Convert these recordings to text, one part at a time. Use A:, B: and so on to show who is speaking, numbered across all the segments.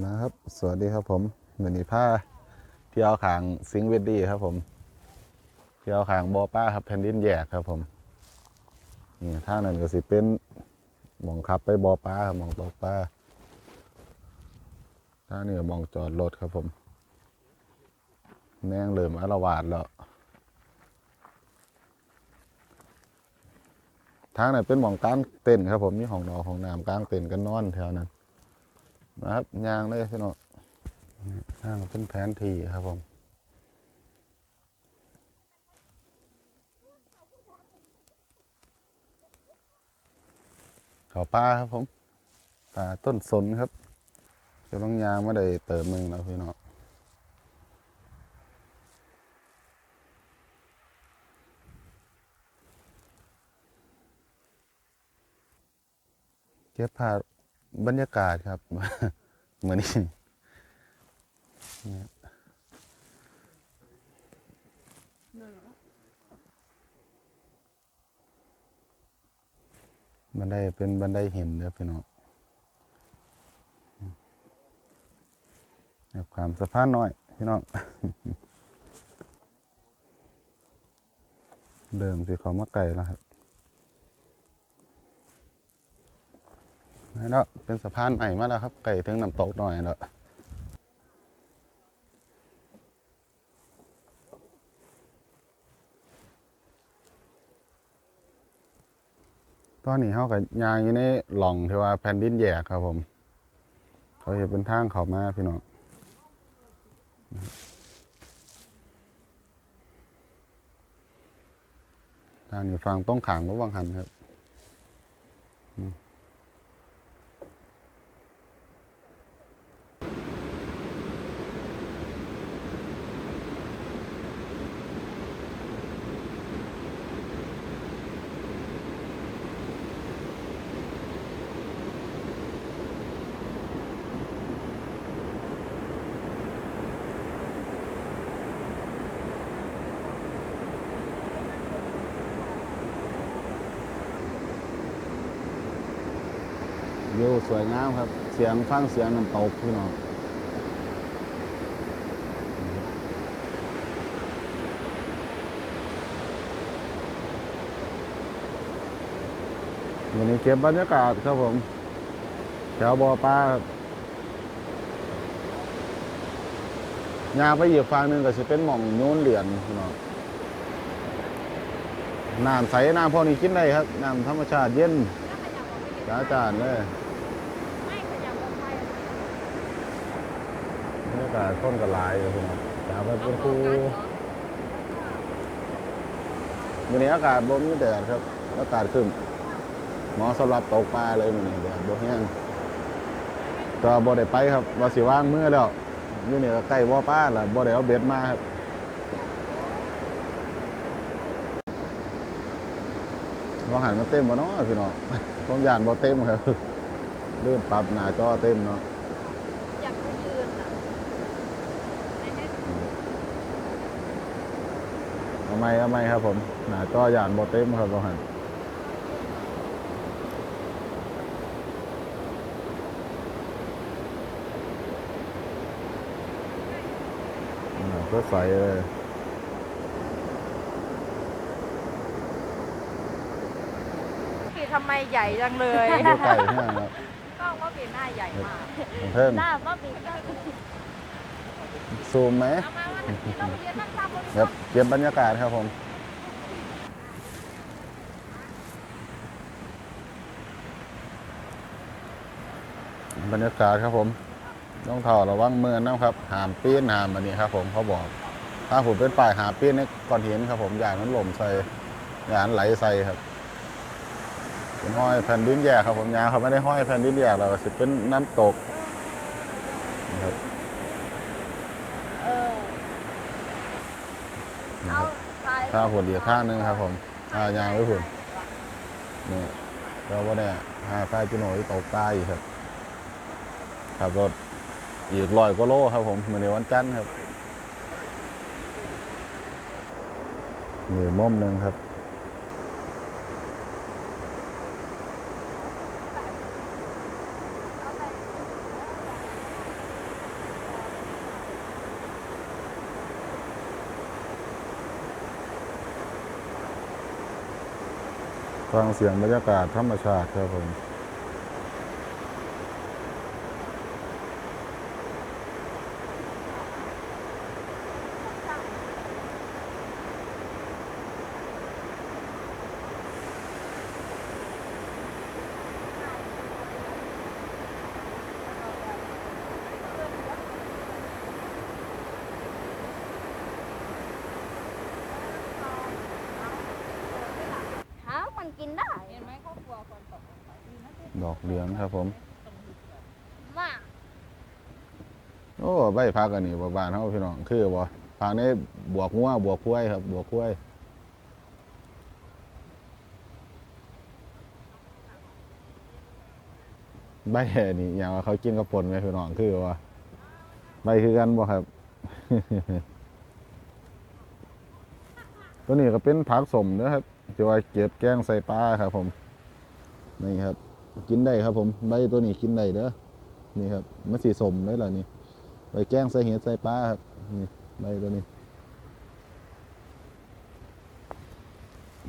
A: นะครับ สวัสดีครับผมวันนี้ผ้าเที่ยวขางซิงเวดดี้ครับผมเที่ยวขางบอป้าครับแผ่นดินแยกครับผมนี่ทางนั้นก็สิเป็นมองขับไปบอป้าครับมองตกปลาทางนี้มองจอดรถครับผมแม่งเริ่มอารวาสแล้วทางนั้นเป็นหมองกลางเต็นท์ครับผมมีห้องนอนห้องน้ำกลางเต็นท์กันนอนแถวนั้น นะครับยางเลยพี่น้องทางเป็นแผนที่ครับผมเขาป้าครับผมป่าต้นสนครับจะต้องยางไม่ได้เติมมึงแล้วพี่น้องเก็บภา บรรยากาศครับ เหมือนนี่บันไดเป็นบันไดหินเด้อพี่น้องแบบความสะพานน้อย พี่น้องเดิมสิเขามาไกลแล้วครับ นี่เนาะเป็นสะพานใหม่มาแล้วครับไกลถึงน้ำตกหน่อยแล้วตอนนี้เขากับยางอยู่ในหล่องที่ว่าแผ่นดินแยกครับผม เขาเห็นเป็นทางเขามาพี่น้องทางนี้ฟังต้องขางระวังหันครับ วิวสวยงามครับ เสียงฟังเสียงน้ำตกพี่น้องวันนี้เก็บบรรยากาศครับผมแถวบ่อปลาครับยาไปอีกฝั่งหนึ่งก็จะเป็นหม่องโยนเหรียญพี่น้องน้ำใสน้ำพวกนี้กินได้ครับน้ำธรรมชาติเย็นจ้าจานเลย บรรยา กาศต้นกระลายอยู่พี่น้องจะไปเป็นครูวันนี้อากาศบ่มีแดดครับ อากาศขึ้นหมาะสำหรับตกปลาเลยมันนี้แดดบ่แห้งก็บ่ได้ไปครับว่าสิว่างมือแล้วอยู่นี่ก็ใกล้บ่อป้าแล้วบ่ได้เอาเบ็ดมาครับว่าหันมาเต็มบ่เนาะพี่น้องต้องยานบ่เต็มครับเริ่มปรับหน้าจอเต็มเนาะ
B: อยากยืนอะ
A: เอาไม่เอาไม่ครับผมหน้าจอหยานบเต็มครับบหันอ่าก็ใส่เลย
B: พี่ทำไมใหญ่จังเลย
A: ดูไก่เนี่ยครับ
B: กล้องว่าเป็นหน้าใหญ่มาก
A: เพิ่ม
B: หน้าว่าเป็น
A: ซูมไหม
B: เอามาว่าที่เราเรียมบน
A: ครับเก็บบรรยากาศครับผมบรรยากาศครับผมต้องถอดระวังมือนะครับหามปีนหามอันนี้ครับ ผมเขาบอก ถ้าผมเป็นป่ายหามปีนในก้อนเหินครับ ผมอย่างนั้นหล่มใส่อย่างนั้นไหลใส่ครับเป็นห้อยแผ่นดินแยกครับผมยาเขาไม่ได้ห้อยแผ่นดินแยกเราสิเป็นน้ำตกนะครับ
B: เออ
A: นะ
B: เอา
A: ครับ
B: ไป
A: ข้าวผลเดียวข้างหนึงครับ ผมอายางไว้ผลนี่เราว่าเนี่ยหาปลาจุโน่ตกปลาอีกครับขับรถอีกลอยก็โลครับผมเมือในวันจันทร์ครับนี่ม่อมหนึ่งครับ ฟังเสียงบรรยากาศธรรมชาติครับผม
B: หามันกินได้เห็นไหมครอบครัวคนตก
A: ดอกเหลืองครับผม
B: มา
A: โอ้ใบพักอันนี้บ่บ้านเฮาพี่น้องคือบ่พักนี้บวกงัวบวกกล้วยครับบวกกล้วยใบอันนี้อย่างว่าเขากินกับปนไหมพี่น้องคือว่าใบคือกันบ่ครับ ตัวนี้ก็เป็นผักสมนะครับจะว่าเก็บแกงใส่ปลาครับผม นี่ครับ กินได้ครับผมใบตัวนี้กินได้เด้อนี่ครับมันสีสมได้ล่ะนี่ใบแกงใส่เห็ดใส่ปลาครับนี่ใบตัวนี้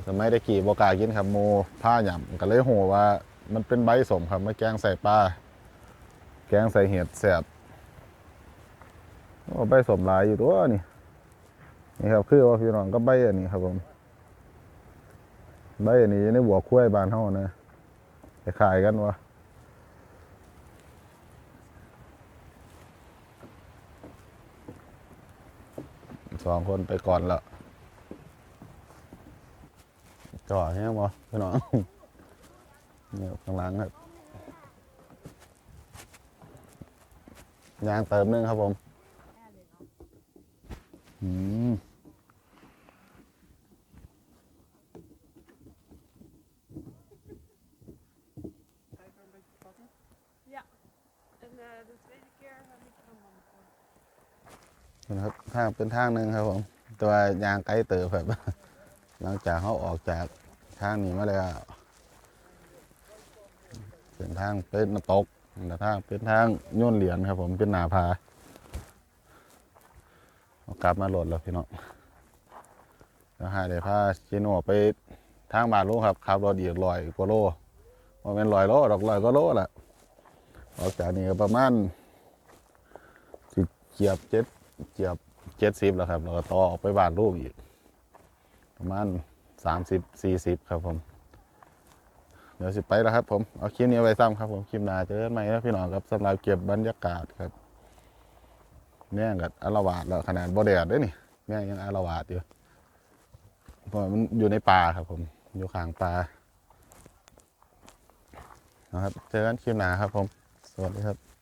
A: สมัยตะกี้บกากินครับโมผ้าหย่ำก็เลยโหว่า มันเป็นใบสมครับมาแกงใส่ปลาแกงใส่เห็ดแสบโอ้ใบสมหลายอยู่ตัวนี่นี่ครับคือว่าพี่น้องก็ใบอันนี้ครับผมใบอันนี้ในบัวคุ้ยบานเฮานะ ไปขายกันวะสองคนไปก่อนละจ่อใช่ไหมพี่น้องเนี่ยข้างหลังครับยางเติมนึงครับผมอืม นะครับทางเป็นทางหนึ่งครับผมตัวยางไกลเติบแบบหลังจากเขาออกจากทางนี้มาแล้วเป็นทางเป็นน้ำตกแต่ทางเป็นทางย่นเหรียญครับ ผมเป็นหนาผาเอากลับมาโหลดแล้วพี่น้องแล้วหาได้พาชิโนไปทางบานลูกครับขับรถอีกลอยกว่าโลว่าเป็นลอยโลดอกลอยก็โลแหละ ออกจากนี้ก็ประมาณสิเกียบเจ็ดเจียบเจ็ดสิบแล้วครับแล้วก็ต่อออกไปบ้านลูกอีก ประมาณสามสิบสี่สิบครับผม เดี๋ยวสิไปแล้วครับผม เอาคลิปนี้ไว้ซ้ำครับผม คลิปหน้าเจอกันใหม่นะพี่น้องครับสำหรับเก็บบรรยากาศครับแม่งกับอารวาดแล้วขนาดบ่แดดด้วยนี่แม่งยังอารวาดอยู่เพราะมันอยู่ในป่าครับผม อยู่ข้างป่านะครับ เจอกันคลิปหน้าครับผม สวัสดีครับ